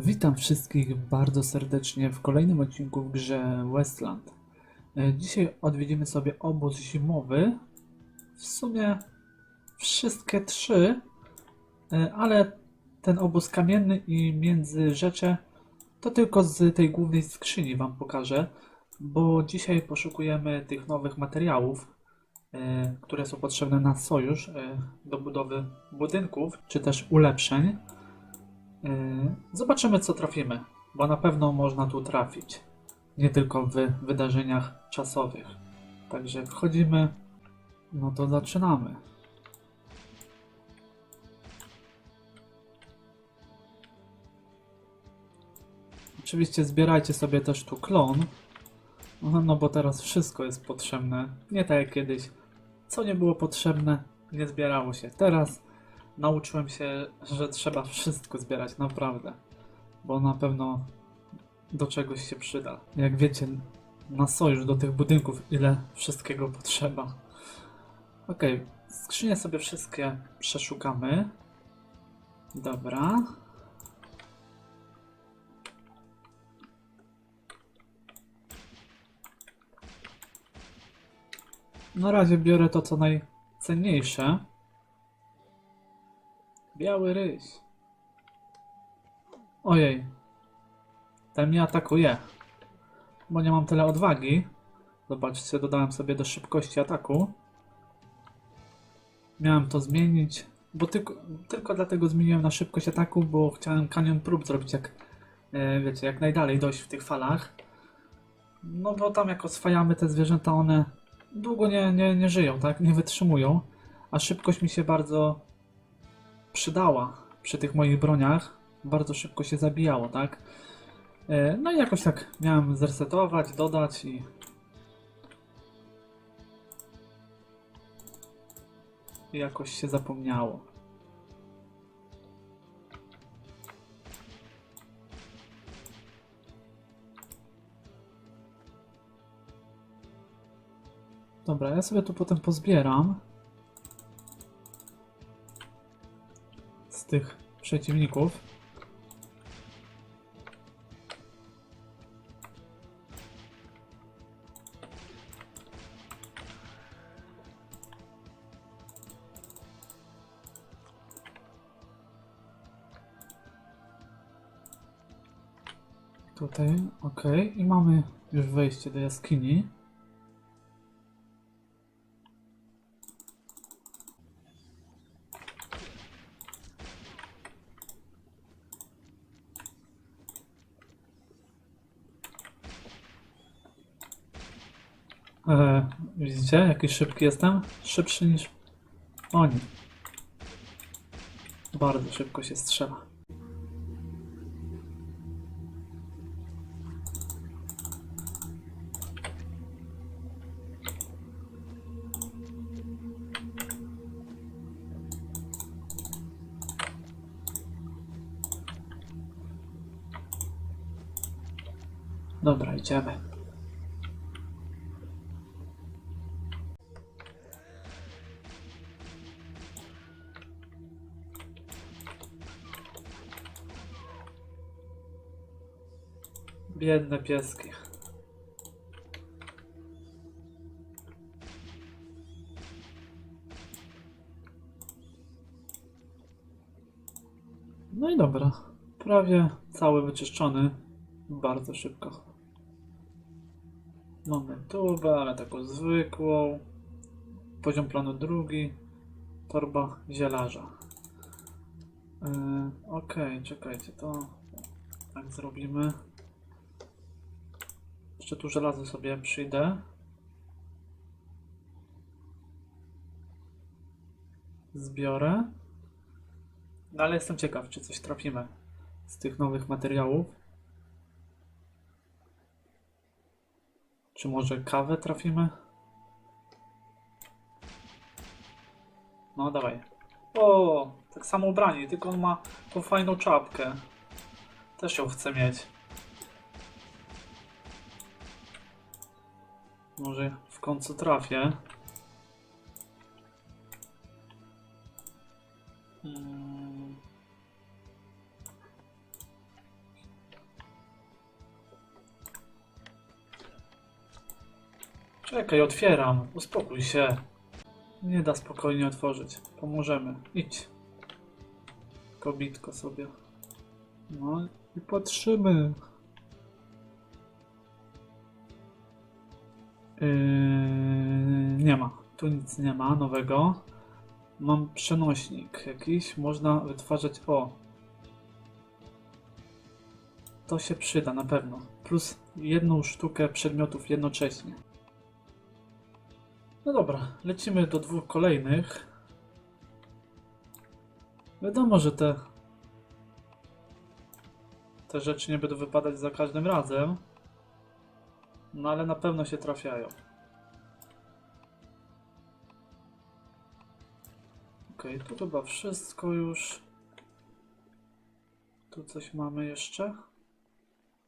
Witam wszystkich bardzo serdecznie w kolejnym odcinku w grze Westland. E, Dzisiaj odwiedzimy sobie obóz zimowy. W sumie wszystkie trzy, e, ale ten obóz kamienny i międzyrzecze to tylko z tej głównej skrzyni Wam pokażę, bo dzisiaj poszukujemy tych nowych materiałów, e, które są potrzebne na sojusz do budowy budynków czy też ulepszeń. Yy, Zobaczymy, co trafimy, bo na pewno można tu trafić. Nie tylko w wydarzeniach czasowych. Także wchodzimy, no to zaczynamy. Oczywiście zbierajcie sobie też tu klon, no no bo teraz wszystko jest potrzebne. Nie tak jak kiedyś. Co nie było potrzebne, nie zbierało się. Teraz nauczyłem się, że trzeba wszystko zbierać, naprawdę. Bo na pewno do czegoś się przyda. Jak wiecie, na sojusz do tych budynków, ile wszystkiego potrzeba. Okej, skrzynie sobie wszystkie przeszukamy. Dobra. Na razie biorę to, co najcenniejsze. Biały ryś. Ojej. Ten mnie atakuje. Bo nie mam tyle odwagi. Zobaczcie, dodałem sobie do szybkości ataku. Miałem to zmienić. Bo tylko, tylko dlatego zmieniłem na szybkość ataku, bo chciałem kanion prób zrobić jak, e, wiecie, jak najdalej dojść w tych falach. No bo tam jak oswajamy te zwierzęta, one długo nie, nie, nie żyją, tak? Nie wytrzymują. A szybkość mi się bardzo przydała przy tych moich broniach. Bardzo szybko się zabijało, tak? E, No i jakoś tak miałem zresetować, dodać i... i jakoś się zapomniało. Dobra, ja sobie tu potem pozbieram. Z tych przeciwników. Tutaj, ok, i mamy już wejście do jaskini. Widzicie, jaki szybki jestem? Szybszy niż oni. Bardzo szybko się strzela. Dobra, idziemy. Biedne pieski. No i dobra. Prawie cały wyczyszczony. Bardzo szybko. Mamy tubę, ale taką zwykłą. Poziom planu drugi. Torba zielarza. Yy, Okej, czekajcie, to tak zrobimy. Jeszcze tu żelazo sobie przyjdę. Zbiorę. No ale jestem ciekaw, czy coś trafimy z tych nowych materiałów. Czy może kawę trafimy? No dawaj. O, tak samo ubranie, tylko on ma tą fajną czapkę. Też ją chcę mieć. Może w końcu trafię. Hmm. Czekaj, otwieram. Uspokój się. Nie da spokojnie otworzyć. Pomożemy. Idź. Kobitko sobie. No i patrzymy. Yy, nie ma. Tu nic nie ma nowego. Mam przenośnik jakiś. Można wytwarzać. O. To się przyda na pewno. Plus jedną sztukę przedmiotów jednocześnie. No dobra, lecimy do dwóch kolejnych. Wiadomo, że te te rzeczy nie będą wypadać za każdym razem. No ale na pewno się trafiają. Okej, tu chyba wszystko już. Tu coś mamy jeszcze?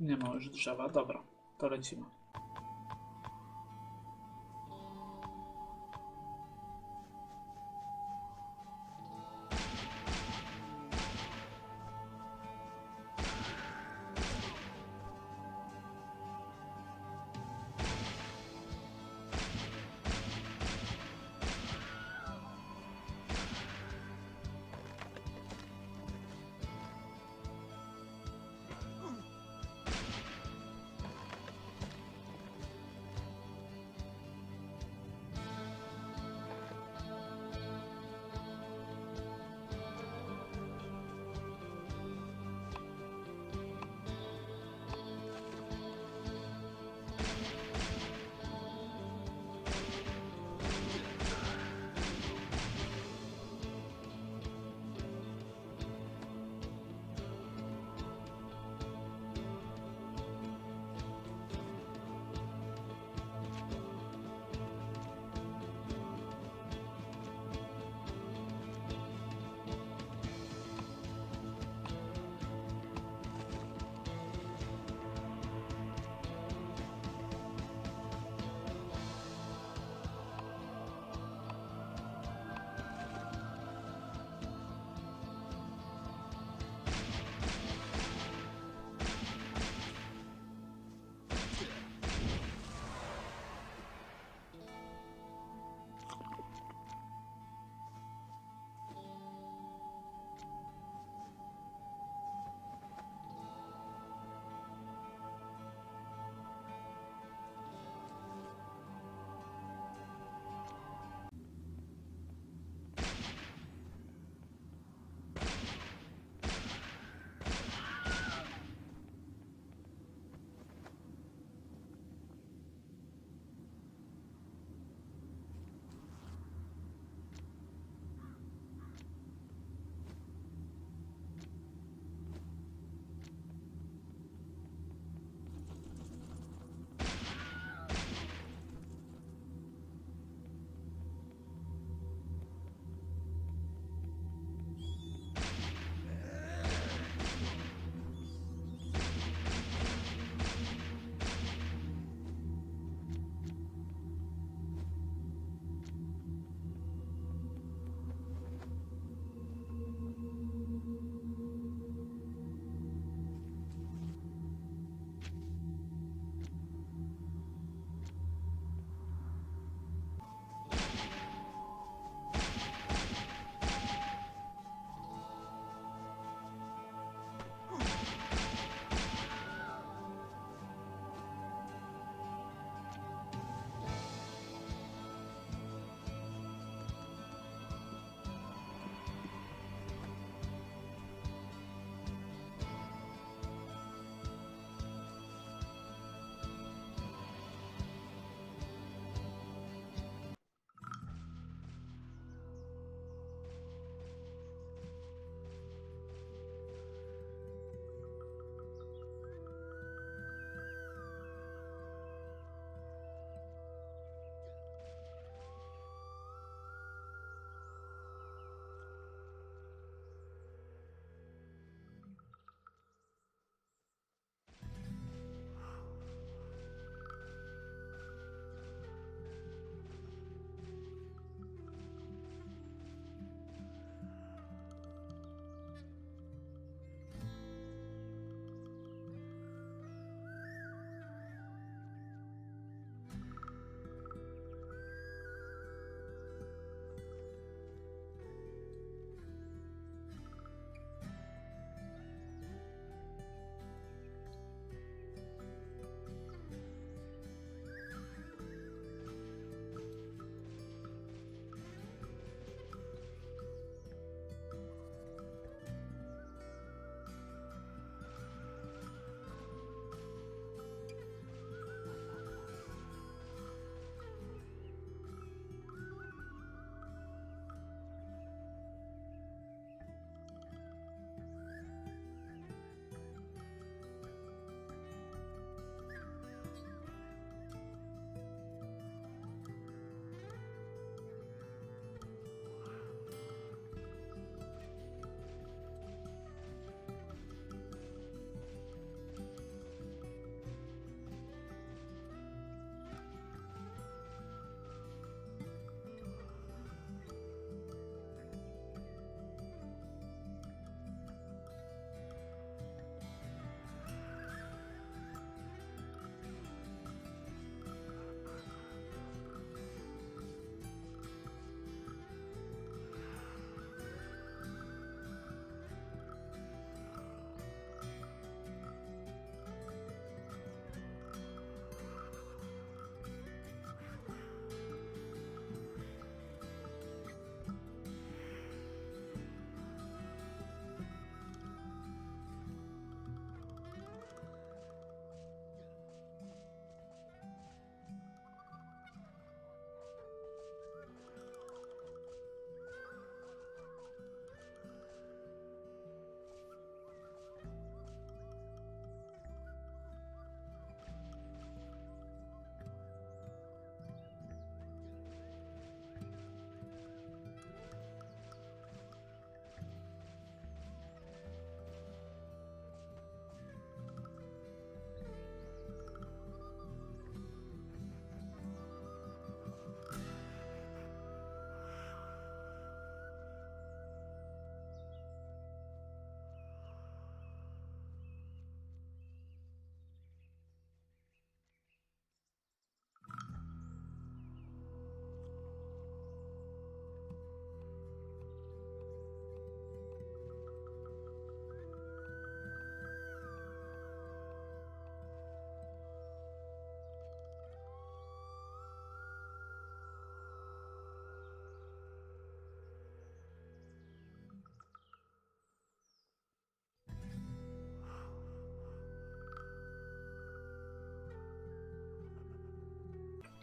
Nie ma już drzewa, dobra, to lecimy.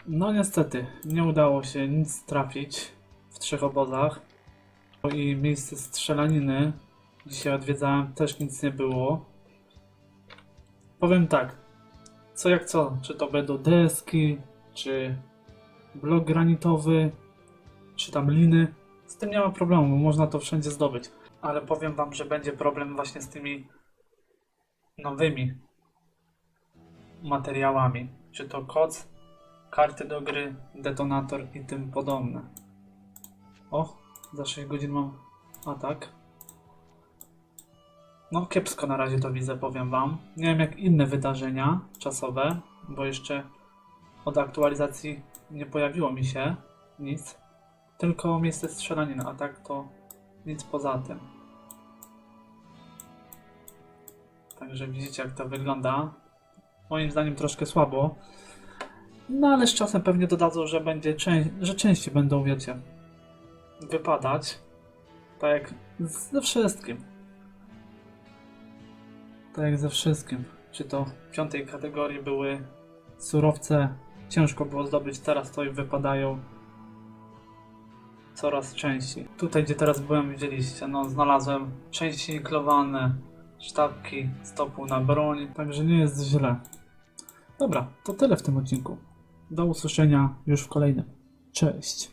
No niestety, nie udało się nic trafić w trzech obozach. No I miejsce strzelaniny dzisiaj odwiedzałem, też nic nie było. Powiem tak, co jak co, czy to będą deski, czy blok granitowy, czy tam liny. Z tym nie ma problemu, bo można to wszędzie zdobyć. Ale powiem wam, że będzie problem właśnie z tymi nowymi materiałami. Czy to koc, karty do gry, detonator i tym podobne. O, za 6 godzin mam atak. No kiepsko na razie to widzę, powiem wam. Nie wiem jak inne wydarzenia czasowe, bo jeszcze od aktualizacji nie pojawiło mi się nic. Tylko miejsce strzelaniny, a tak to nic poza tym. Także widzicie jak to wygląda. Moim zdaniem troszkę słabo. No ale z czasem pewnie dodadzą, że będzie że częściej będą, wiecie, wypadać. Tak jak ze wszystkim. Tak jak ze wszystkim. Czy to w piątej kategorii były surowce, ciężko było zdobyć, teraz to i wypadają coraz częściej. Tutaj, gdzie teraz byłem, widzieliście, no znalazłem części niklowane, sztabki, stopu na broń, także nie jest źle. Dobra, to tyle w tym odcinku. Do usłyszenia już w kolejnym. Cześć.